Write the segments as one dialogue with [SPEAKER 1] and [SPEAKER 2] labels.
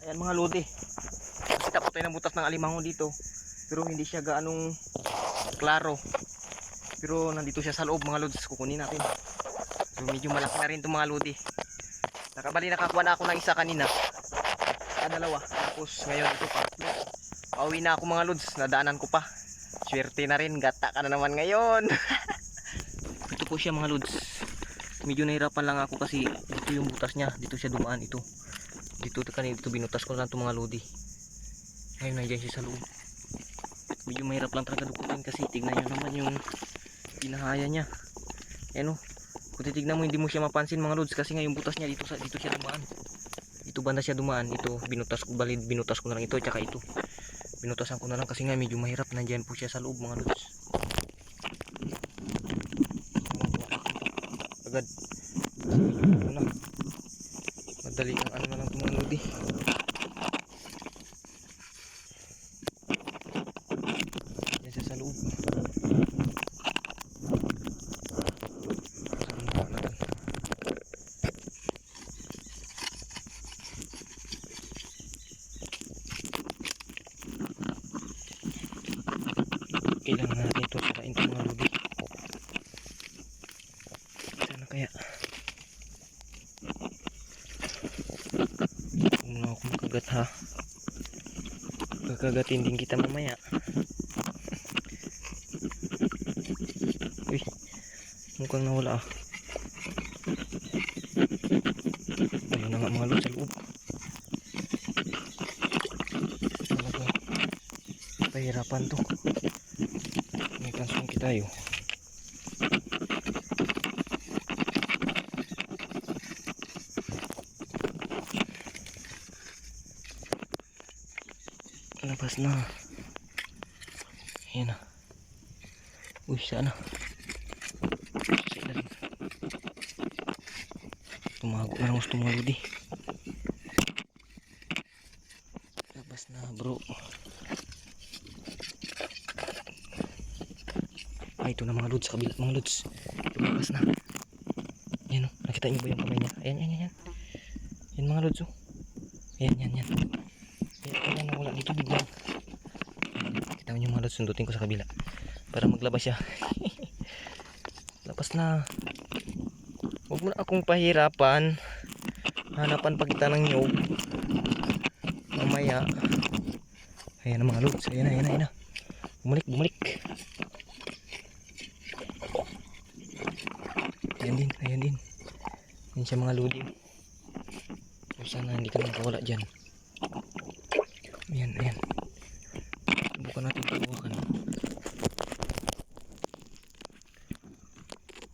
[SPEAKER 1] Ayan mga lodi. Kita po tayo ng butas ng alimango dito. Pero hindi siya gaanong klaro. Pero nandito siya sa loob mga lods. Kukunin natin. So medyo malaki na rin itong mga lodi. Nakabali nakakuha na ako ng isa kanina. Ah, dalawa. Tapos ngayon ito pa. Pauwi na ako mga lods. Nadaanan ko pa. Swerte na rin. Gata ka na naman ngayon. ito po siya mga lods. Medyo nahirapan lang ako kasi ito yung butas niya. Dito siya dumaan ito. Dito kanina dito binutas ko lang itong mga lodi. Ngayon nandiyan siya sa loob. Medyo mahirap lang talaga dukutin kasi tignan nyo naman yung pinahaya niya. Ayan o. Kung titignan mo hindi mo siya mapansin mga lods kasi nga yung butas niya dito sa dito siya dumaan. Dito banda siya dumaan. Ito binutas ko bali binutas ko na lang ito tsaka ito. Binutasan ko na lang kasi nga medyo mahirap nandiyan po siya sa loob mga lods. Agad. Ano na. Madali ang ano na lang itong mga lodi. Yan siya sa loob. Sumpa natin. Kailangan natin ito sarain itong mga lodi. Sana kaya. Makagat ha. Kakagatin din kita mamaya. Uy, mukhang nawala ah. Ayun na nga mga lod sa loob. Talaga, pahirapan to. May kansong tayo. Labas na. Ayan na. Uy, saan na? Sa ilalim. Tumago na gusto mga lodi. Labas na bro. Ay, ito na mga lods. Kabila mga lods. Lumabas na. Yan o. Nakita niyo ba yung kamay niya? Ayan, ayan, ayan. Yan mga lods o. Ayan, yan, yan. Kaya nawala dito biglang. Kita yung mga lods. Sundutin ko sa kabila. Para maglabas siya. Labas na. Huwag mo na akong pahirapan. Hanapan pa kita ng nyog. Mamaya. Ayan na mga lods. Ayan na, ayan na, ayan na. Bumalik, bumalik. Ayan din, ayan din. Ayan siya mga lodi. Sana hindi ka magkawala dyan. Ayan, ayan. Subukan natin pahawakan.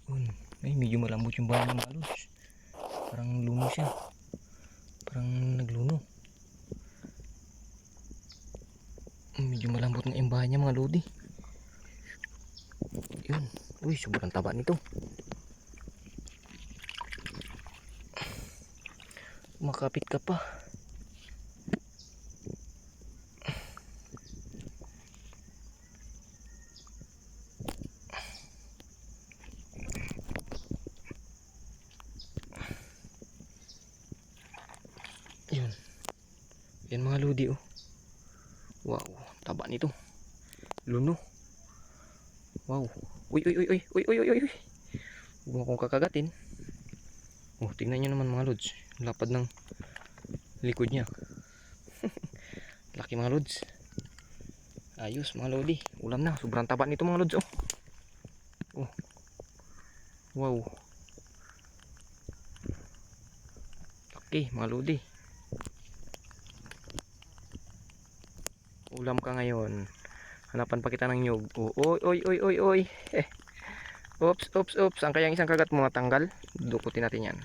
[SPEAKER 1] Yun. Ay, medyo malambot yung bahay ng malos. Parang luno siya. Parang nagluno. Medyo malambot nga yung bahay niya mga lodi. Yun. Uy, sobrang taba nito. Makapit ka pa. Yan mga lodi oh. Wow, taba nito. Luno. Wow. Uy, uy, uy, uy, uy, uy, uy, uy. Huwag akong kakagatin. Oh, tingnan nyo naman mga lods. Lapad ng likod niya. Laki mga lods. Ayos mga lodi. Ulam na. Sobrang taba nito mga lods. Oh. oh. Wow. Okay mga lodi. Ulam ka ngayon. Hanapan pa kita ng nyug. Oy, oy, oy, oy, oy. Eh. Oops, oops, oops. Ang kayang isang kagat mo matanggal. Dukutin natin yan.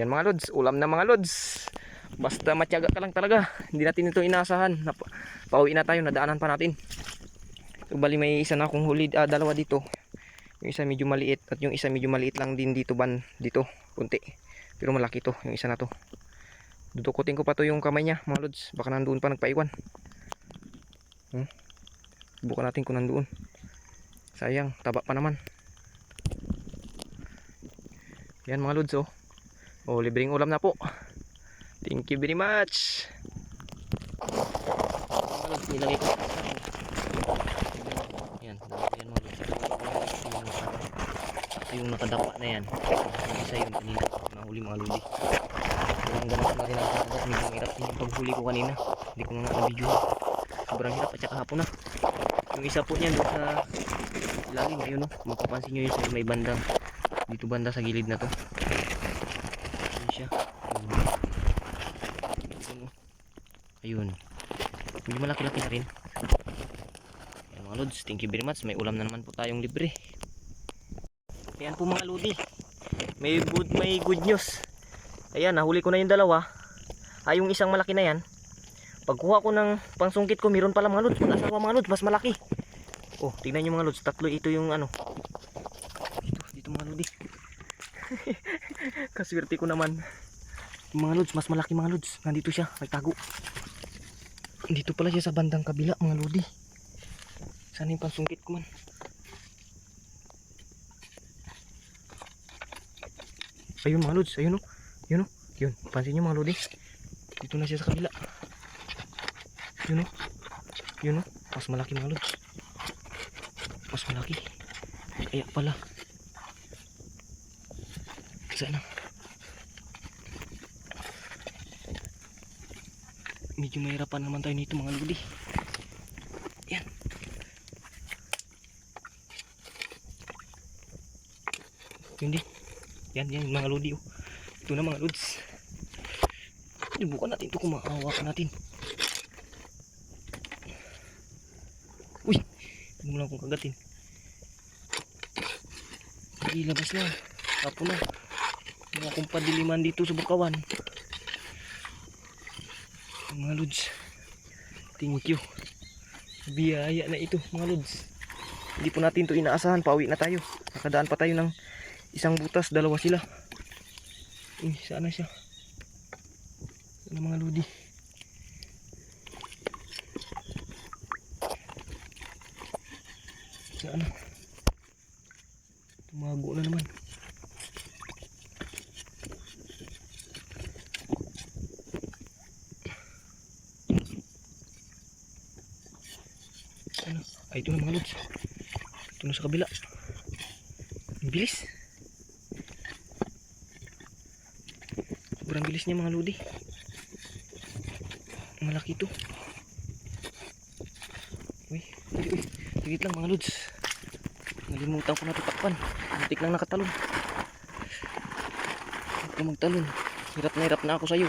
[SPEAKER 1] Ayan mga lods. Ulam na mga lods. Basta matyaga ka lang talaga. Hindi natin ito inasahan. Pauwi na tayo. Nadaanan pa natin. So, bali may isa na akong huli. Ah, dalawa dito. Yung isa medyo maliit. At yung isa medyo maliit lang din dito ban. Dito. Kunti. Pero malaki to. Yung isa na to. Dudukutin ko pa to yung kamay niya mga lods. Baka nandoon pa nagpaiwan. Hmm? Subukan natin kung nandoon. Sayang. Taba pa naman. Yan mga lods oh. Oh, libreng ulam na po. Thank you very much. Nilagay ko. Yan, yan mga lods. Ito yung nakadapa na yan. Isa yun kanina. Nahuli mga lodi. Ang ganas na rin ang kakagat. Medyo hirap yung paghuli ko kanina. Hindi ko nga na-video. Sobrang hirap at saka hapon na. Yung isa po niyan sa ilalim. Ayun no. Mapapansin nyo yun sa may bandang. Dito banda sa gilid na to. Ayun siya. Ayun. Ayun. Ayun. Medyo malaki-laki na rin. Ayan mga lods. Thank you very much. May ulam na naman po tayong libre. Ayan po mga lodi. May good, may good news. Ayan, nahuli ko na yung dalawa. Ay, yung isang malaki na yan. Pagkuha ko ng pangsungkit ko, meron pala mga lods. Mag-asawa mga lods, mas malaki. Oh, tingnan nyo mga lods. Tatlo ito yung ano. Dito, dito mga lodi. Kaswerte ko naman. Yung mga lods, mas malaki mga lods. Nandito siya, nagtago. Dito pala siya sa bandang kabila mga lodi. Sana yung pangsungkit ko man. Ayun mga lods, ayun o. Yun o. Yun, pansin nyo mga lodi. Dito na siya sa kabila. Yun o. Yun o. Mas malaki mga lods. Mas malaki. Kaya pala. Sana. Medyo mahirapan naman tayo nito mga lodi. Yan. Yun din. Yan, yan, mga lodi. Oh. Ito na mga lods. Subukan natin ito kung maawakan natin. Uy! Huwag mo lang akong kagatin. Hindi, labas na. Tapo na. Wala akong padiliman dito sa bukawan. Mga lods. Thank you. Biyaya na ito mga lods. Hindi po natin to inaasahan. Pauwi na tayo. Nakadaan pa tayo ng isang butas. Dalawa sila. Uy, sana siya. Ano mga lodi? Sana. Tumago na naman. Ano? Ay, ito na mga lods. Ito na sa kabila. Ang bilis. Sobrang bilis niya mga lodi. Malaki ito. Uy, uy, uy. Tigit lang mga lods. Nalimutan ko na tutakpan. Muntik lang nakatalon. Huwag ka magtalon. Hirap na hirap na ako sa'yo.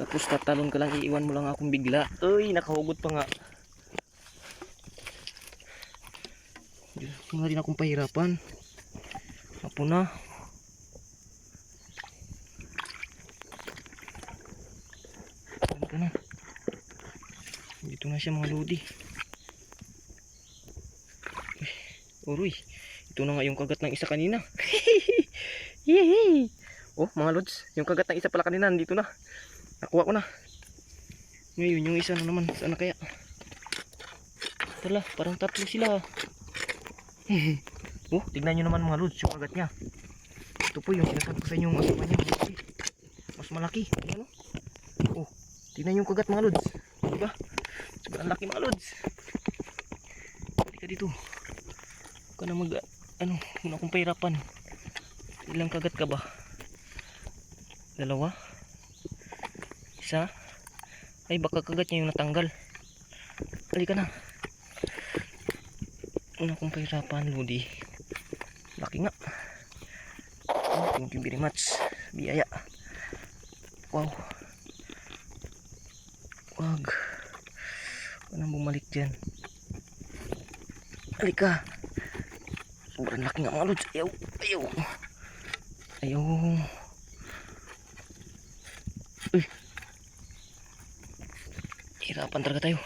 [SPEAKER 1] Tapos tatalon ka lang, iiwan mo lang akong bigla. Uy, nakahugot pa nga. Diyos, Mga rin akong pahirapan. Apo na? Dito na siya mga lodi. Uy, Uroy, ito na nga yung kagat ng isa kanina. Yehey! Oh, mga lods, yung kagat ng isa pala kanina nandito na. Nakuha ko na. Ngayon, yung isa na naman, sana kaya? Tala, parang tatlo sila. oh, tignan nyo naman mga lods, yung kagat niya. Ito po yung sinasabi ko sa inyo, asawa niya. Mas malaki. Ayan oh. Oh, tignan yung kagat mga lods. Diba? Sobrang laki mga lods. Halika dito. Ka na mag, ano, muna akong pahirapan. Ilang kagat ka ba? Dalawa? Isa? Ay, baka kagat niya yung natanggal. Halika na. Una akong pahirapan, Lodi. Laki nga. Oh, thank you very much. Biyaya. Wow. Wag. Huwag nang bumalik dyan. Halika. Sobrang laki nga mga lods. Ayaw. Ayaw. Ayaw. Uy. Hirapan talaga tayo.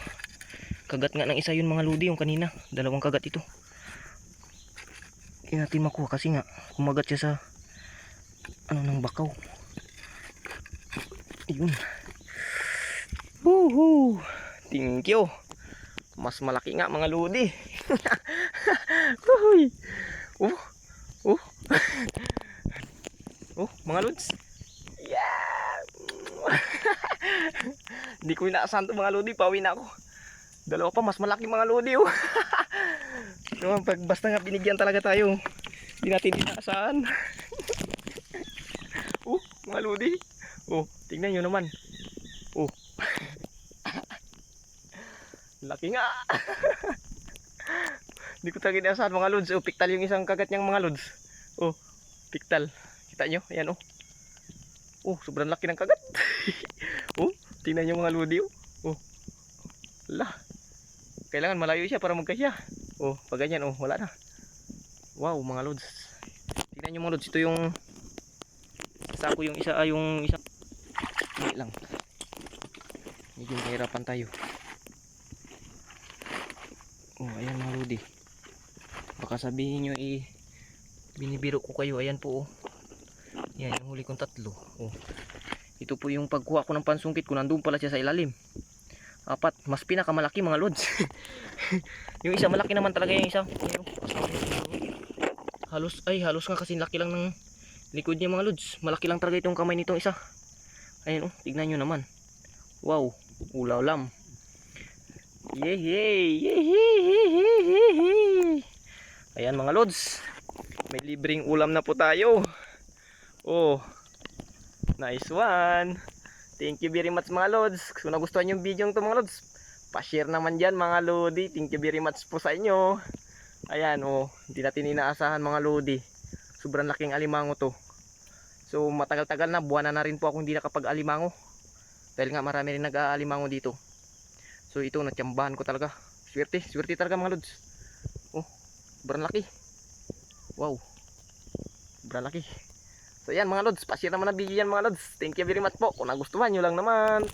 [SPEAKER 1] Kagat nga ng isa yun mga lodi yung kanina. Dalawang kagat ito. Hindi natin makuha kasi nga kumagat siya sa ano ng bakaw. Ayun. Woohoo! Thank you. Mas malaki nga mga lodi. Uy. Oh. Oh. oh, mga lods. Yes! Hindi ko inaasahan to mga lodi. Pauwi na ako. Dalawa pa, mas malaki mga lodi oh. so, pag basta nga binigyan talaga tayo. Hindi natin inaasahan. oh, mga lodi. Oh, tingnan nyo naman. Oh. Laki nga. Hindi ko talaga inaasahan mga lods. Oh, piktal yung isang kagat niyang mga lods. Oh, piktal. Kita nyo? Ayan oh. Oh, sobrang laki ng kagat. oh, tingnan nyo mga lodi oh. Oh. Lah. Kailangan malayo siya para magkasya. Oh, pag ganyan oh, wala na. Wow, mga lods. Tingnan nyo mga lods, ito yung sako yung isa, ah, yung isa. Hindi lang. Medyo mahirapan tayo. Oh, ayan mga lodi. Baka sabihin nyo eh, binibiro ko kayo. Ayan po oh. Yan, yung huli kong tatlo. Oh. Ito po yung pagkuha ko ng pansungkit ko. Nandun pala siya sa ilalim. Apat. Mas pinakamalaki mga lods. yung isa malaki naman talaga yung isa. Oh. Halos, ay halos nga kasi laki lang ng likod niya mga lods. Malaki lang talaga itong kamay nitong isa. Ayan oh, tignan nyo naman. Wow, ulaw lam. Yay, yay, yay, yay, yay, yay, yay. Ayan mga lods. May libreng ulam na po tayo. Oh. Nice one. Thank you very much mga lods. Kung nagustuhan yung video to mga lods, pa-share naman dyan mga lodi. Thank you very much po sa inyo. Ayan oh, hindi natin inaasahan mga lodi. Sobrang laking alimango to. So matagal-tagal na, buwan na na rin po ako hindi nakapag-alimango. Dahil nga marami rin nag-aalimango dito. So ito, natsambahan ko talaga. Swerte, swerte talaga mga lods. Sobrang laki. Wow. Sobrang laki. So yan mga lods, pa-share naman ang video yan mga lods. Thank you very much po. Kung nagustuhan nyo lang naman.